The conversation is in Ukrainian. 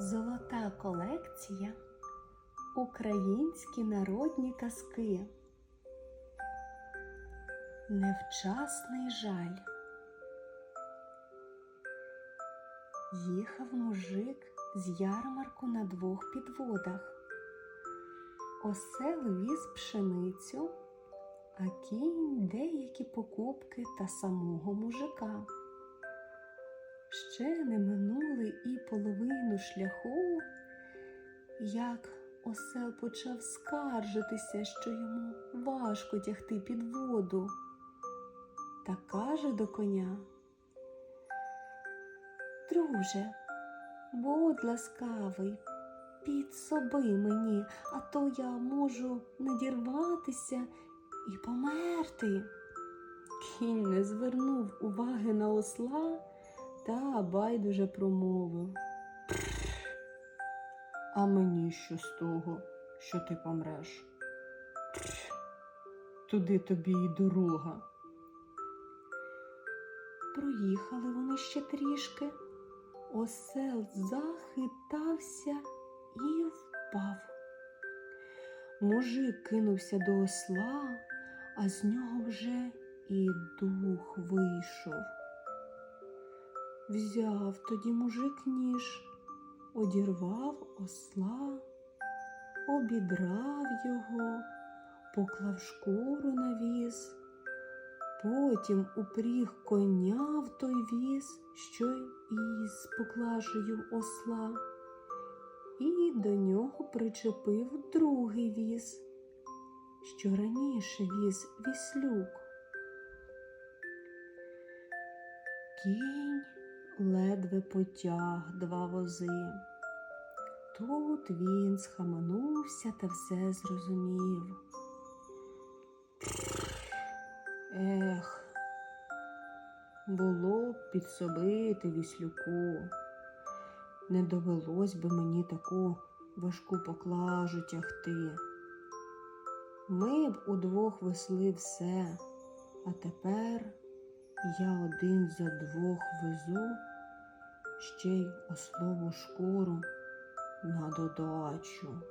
Золота колекція Українські народні казки. Невчасний жаль. Їхав мужик з ярмарку на двох підводах. Осел віз пшеницю, а кінь деякі покупки та самого мужика. Ще не минули і половину шляху, як осел почав скаржитися, що йому важко тягти під воду, та каже до коня. Друже, будь ласкавий, підсоби мені, а то я можу надірватися і померти. Кінь не звернув уваги на осла та байдуже промовив. А мені що з того, що ти помреш? Туди тобі і дорога. Проїхали вони ще трішки. Осел захитався і впав. Мужик кинувся до осла, а з нього вже і дух вийшов. Взяв тоді мужик ніж, одірвав осла, обідрав його, поклав шкуру на віз, потім упріг коня в той віз, що із поклажею осла, і до нього причепив другий віз, що раніше віз віслюк. Кінь ледве потяг два вози. Тут він схаменувся та все зрозумів. Ех, було б підсобити віслюку. Не довелось би мені таку важку поклажу тягти. Ми б удвох весли все, а тепер я один за двох везу ще й ослову шкуру на додачу.